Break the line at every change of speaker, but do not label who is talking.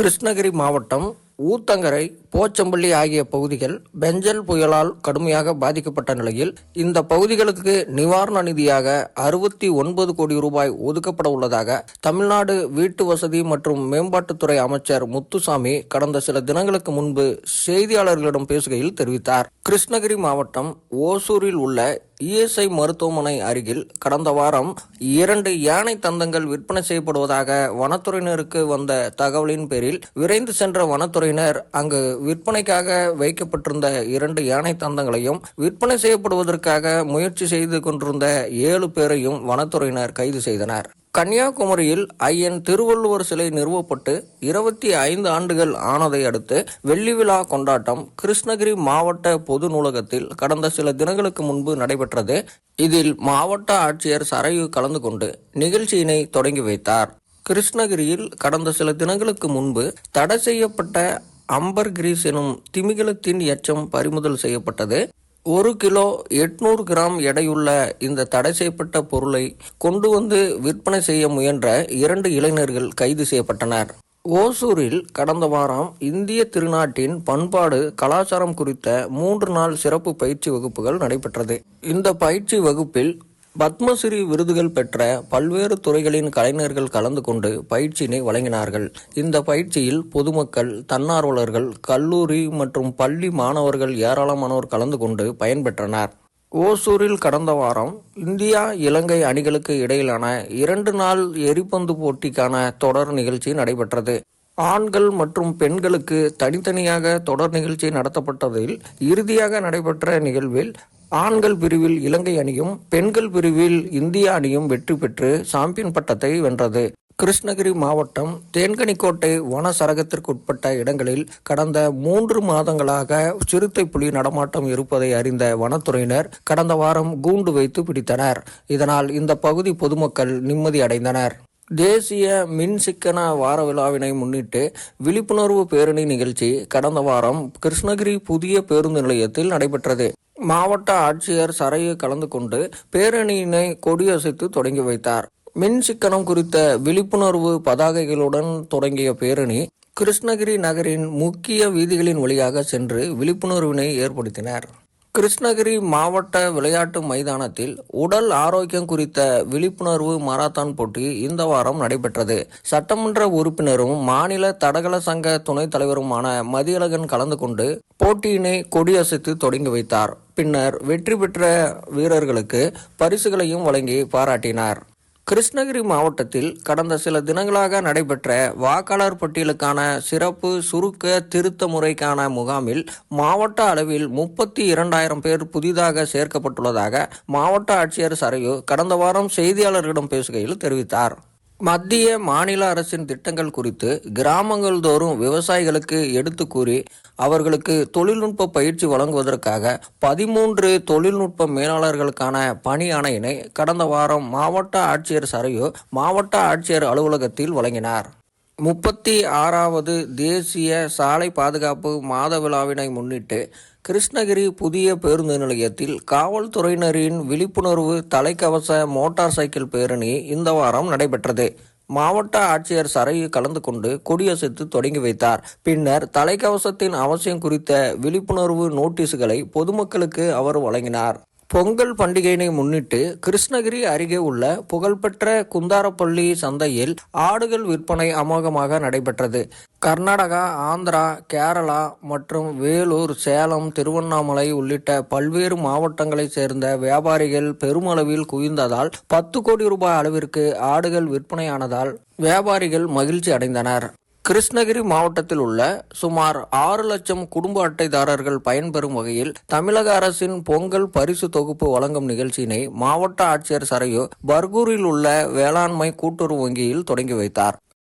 கிருஷ்ணகிரி மாவட்டம் ஊத்தங்கரை போச்சம்பள்ளி ஆகிய பகுதிகள் பெஞ்சல் புயலால் கடுமையாக பாதிக்கப்பட்ட நிலையில் இந்த பகுதிகளுக்கு நிவாரண நிதியாக அறுபத்தி ஒன்பது கோடி ரூபாய் ஒதுக்கப்பட உள்ளதாக தமிழ்நாடு வீட்டு வசதி மற்றும் மேம்பாட்டுத்துறை அமைச்சர் முத்துசாமி கடந்த சில தினங்களுக்கு முன்பு செய்தியாளர்களிடம் பேசுகையில் தெரிவித்தார். கிருஷ்ணகிரி மாவட்டம் ஓசூரில் உள்ள இஎஸ்ஐ மருத்துவமனை அருகில் கடந்த வாரம் இரண்டு யானை தந்தங்கள் விற்பனை செய்யப்படுவதாக வனத்துறையினருக்கு வந்த தகவலின் பேரில் விரைந்து சென்ற வனத்துறையினர் அங்கு விற்பனைக்காக வைக்கப்பட்டிருந்த இரண்டு யானை தந்தங்களையும் விற்பனை செய்யப்படுவதற்காக முயற்சி செய்து கொண்டிருந்த ஏழு பேரையும் வனத்துறையினர் கைது செய்தனர். கன்னியாகுமரியில் ஐயன் திருவள்ளுவர் சிலை நிறுவப்பட்டு இருபத்தி ஐந்து ஆண்டுகள் ஆனதை அடுத்து வெள்ளி விழா கொண்டாட்டம் கிருஷ்ணகிரி மாவட்ட பொது நூலகத்தில் கடந்த சில தினங்களுக்கு முன்பு நடைபெற்றது. இதில் மாவட்ட ஆட்சியர் சரையு கலந்து கொண்டு நிகழ்ச்சியினை தொடங்கி வைத்தார். கிருஷ்ணகிரியில் கடந்த சில தினங்களுக்கு முன்பு தடை செய்யப்பட்ட அம்பர் கிரீஸ் எனும் திமிங்கலத்தின் எச்சம் பறிமுதல் செய்யப்பட்டது. ஒரு கிலோ எட்நூறு கிராம் எடையுள்ள இந்த தடை செய்யப்பட்ட பொருளை கொண்டு வந்து விற்பனை செய்ய முயன்ற இரண்டு இளைஞர்கள் கைது செய்யப்பட்டனர். ஓசூரில் கடந்த வாரம் இந்திய திருநாட்டின் பண்பாடு கலாச்சாரம் குறித்த மூன்று நாள் சிறப்பு பயிற்சி வகுப்புகள் நடைபெற்றது. இந்த பயிற்சி வகுப்பில் பத்மஸ்ரீ விருதுகள் பெற்ற பல்வேறு துறைகளின் கலைஞர்கள் கலந்து கொண்டு பயிற்சியினை வழங்கினார்கள். இந்த பயிற்சியில் பொதுமக்கள் தன்னார்வலர்கள் கல்லூரி மற்றும் பள்ளி மாணவர்கள் ஏராளமானோர் கலந்து கொண்டு பயன்பெற்றனர். ஓசூரில் கடந்த வாரம் இந்தியா இலங்கை அணிகளுக்கு இடையிலான இரண்டு நாள் எரிபந்து போட்டிக்கான தொடர் நிகழ்ச்சி நடைபெற்றது. ஆண்கள் மற்றும் பெண்களுக்கு தனித்தனியாக தொடர் நிகழ்ச்சி நடத்தப்பட்டதில் இறுதியாக நடைபெற்ற நிகழ்வில் ஆண்கள் பிரிவில் இலங்கை அணியும் பெண்கள் பிரிவில் இந்திய அணியும் வெற்றி பெற்று சாம்பியன் பட்டத்தை வென்றது. கிருஷ்ணகிரி மாவட்டம் தேன்கனிக்கோட்டை வன சரகத்திற்குட்பட்ட இடங்களில் கடந்த மூன்று மாதங்களாக சிறுத்தை புலி நடமாட்டம் இருப்பதை அறிந்த வனத்துறையினர் கடந்த வாரம் கூண்டு வைத்து பிடித்தனர். இதனால் இந்த பகுதி பொதுமக்கள் நிம்மதி அடைந்தனர். தேசிய மின் சிக்கன வார விழாவினை முன்னிட்டு விழிப்புணர்வு பேரணி நிகழ்ச்சி கடந்த வாரம் கிருஷ்ணகிரி புதிய பேருந்து நிலையத்தில் நடைபெற்றது. மாவட்ட ஆட்சியர் சரையை கலந்து கொண்டு பேரணியினை கொடியசைத்து தொடங்கி வைத்தார். மின் சிக்கனம் குறித்த விழிப்புணர்வு பதாகைகளுடன் தொடங்கிய பேரணி கிருஷ்ணகிரி நகரின் முக்கிய வீதிகளின் வழியாக சென்று விழிப்புணர்வினை ஏற்படுத்தினர். கிருஷ்ணகிரி மாவட்ட விளையாட்டு மைதானத்தில் உடல் ஆரோக்கியம் குறித்த விழிப்புணர்வு மாரத்தான் போட்டி இந்த வாரம் நடைபெற்றது. சட்டமன்ற உறுப்பினரும் மாநில தடகள சங்க துணைத் தலைவருமான மதியழகன் கலந்து கொண்டு போட்டியினை கொடியசைத்து தொடங்கி வைத்தார். பின்னர் வெற்றி பெற்ற வீரர்களுக்கு பரிசுகளையும் வழங்கி பாராட்டினார். கிருஷ்ணகிரி மாவட்டத்தில் கடந்த சில தினங்களாக நடைபெற்ற வாக்காளர் பட்டியலுக்கான சிறப்பு சுருக்க திருத்த முறைக்கான முகாமில் மாவட்ட அளவில் முப்பத்தி இரண்டாயிரம் பேர் புதிதாக சேர்க்கப்பட்டுள்ளதாக மாவட்ட ஆட்சியர் சரையு கடந்த வாரம் செய்தியாளர்களிடம் பேசுகையில் தெரிவித்தார். மத்திய மாநில அரசின் திட்டங்கள் குறித்து கிராமங்கள் தோறும் விவசாயிகளுக்கு எடுத்து கூறி அவர்களுக்கு தொழில்நுட்ப பயிற்சி வழங்குவதற்காக பதிமூன்று தொழில்நுட்ப மேலாளர்களுக்கான பணி ஆணையினை கடந்த வாரம் மாவட்ட ஆட்சியர் சரையு மாவட்ட ஆட்சியர் அலுவலகத்தில் வழங்கினார். முப்பத்தி ஆறாவது தேசிய சாலை பாதுகாப்பு மாத விழாவினை முன்னிட்டு கிருஷ்ணகிரி புதிய பேருந்து நிலையத்தில் காவல்துறையினரின் விழிப்புணர்வு தலைக்கவச மோட்டார் சைக்கிள் பேரணி இந்த வாரம் நடைபெற்றது. மாவட்ட ஆட்சியர் சரையு கலந்து கொண்டு கொடியசைத்து தொடங்கி வைத்தார். பின்னர் தலைக்கவசத்தின் அவசியம் குறித்த விழிப்புணர்வு நோட்டீஸுகளை பொதுமக்களுக்கு அவர் வழங்கினார். பொங்கல் பண்டிகையினை முன்னிட்டு கிருஷ்ணகிரி அருகே உள்ள புகழ்பெற்ற குந்தாரப்பள்ளி சந்தையில் ஆடுகள் விற்பனை அமோகமாக நடைபெற்றது. கர்நாடகா ஆந்திரா கேரளா மற்றும் வேலூர் சேலம் திருவண்ணாமலை உள்ளிட்ட பல்வேறு மாவட்டங்களைச் சேர்ந்த வியாபாரிகள் பெருமளவில் குவிந்ததால் பத்து கோடி ரூபாய் அளவிற்கு ஆடுகள் விற்பனையானதால் வியாபாரிகள் மகிழ்ச்சி அடைந்தனர். கிருஷ்ணகிரி மாவட்டத்தில் உள்ள சுமார் ஆறு லட்சம் குடும்ப அட்டைதாரர்கள் பயன்பெறும் வகையில் தமிழக அரசின் பொங்கல் பரிசு தொகுப்பு வழங்கும் நிகழ்ச்சியினை மாவட்ட ஆட்சியர் சரையு பர்கூரில் உள்ள வேளாண்மை கூட்டுறவு வங்கியில் தொடங்கி வைத்தார்.